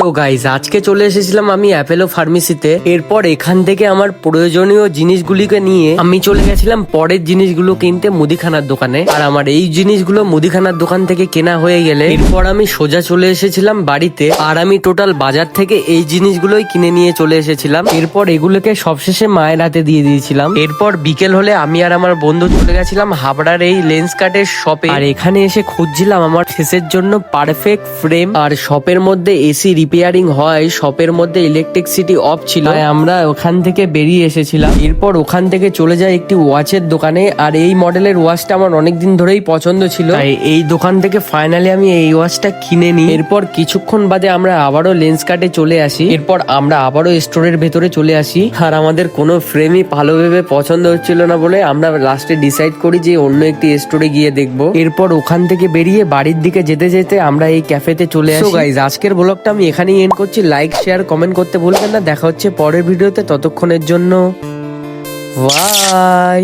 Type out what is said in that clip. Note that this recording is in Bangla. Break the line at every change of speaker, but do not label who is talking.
তো গাইজ আজকে চলে এসেছিলাম আমি অ্যাপেলো ফার্মেসিতে এরপর এখান থেকে আমার প্রয়োজনীয় জিনিসগুলিকে নিয়ে আমি চলে গেছিলাম পরের জিনিসগুলো কিনতে মুদিখানার দোকানে। আর আমার এই জিনিসগুলো মুদিখানার দোকান থেকে কেনা হয়ে গেলে এরপর আমি সোজা চলে এসেছিলাম বাড়িতে। আর আমি টোটাল বাজার থেকে এই জিনিসগুলোই কিনে নিয়ে চলে এসেছিলাম। এরপর এগুলোকে সবশেষে মায়ের হাতে দিয়ে দিয়েছিলাম। এরপর বিকেল হলে আমি আর আমার বন্ধু চলে গেছিলাম হাবড়ার এই লেন্স কাটের শপে আর এখানে এসে খুঁজছিলাম আমার ফেসের জন্য পারফেক্ট ফ্রেম আর শপের মধ্যে এসি রিপেয়ারিং হয় শপের মধ্যে ইলেকট্রিসিটি অফ ছিল। তাই আমরা ওখান থেকে বেরিয়ে এসেছিলাম। এরপর ওখান থেকে চলে যাই একটি ওয়াচের দোকানে। আর এই মডেলের ওয়াচটা আমার অনেকদিন ধরেই পছন্দ ছিল। তাই এই দোকান থেকে ফাইনালি আমি এই ওয়াচটা কিনে নিই। এরপর কিছুক্ষণ বাদে আমরা আবারও লেন্স কাটে চলে আসি। এরপর আমরা আবারও স্টোরের ভেতরে চলে আসি। আর আমাদের কোনো ফ্রেমই ভালো ভেবে পছন্দ হচ্ছিল না বলে আমরা লাস্টে ডিসাইড করি যে অন্য একটি স্টোরে গিয়ে দেখব। এরপর ওখান থেকে বেরিয়ে বাড়ির দিকে যেতে যেতে আমরা এই ক্যাফেতে চলে আসি। গাইজ আজকের ব্লগটা আমি এখানেই এন্ড করছি। লাইক শেয়ার কমেন্ট করতে ভুলবেন না। দেখা হচ্ছে পরের ভিডিওতে। ততক্ষণের জন্য বাই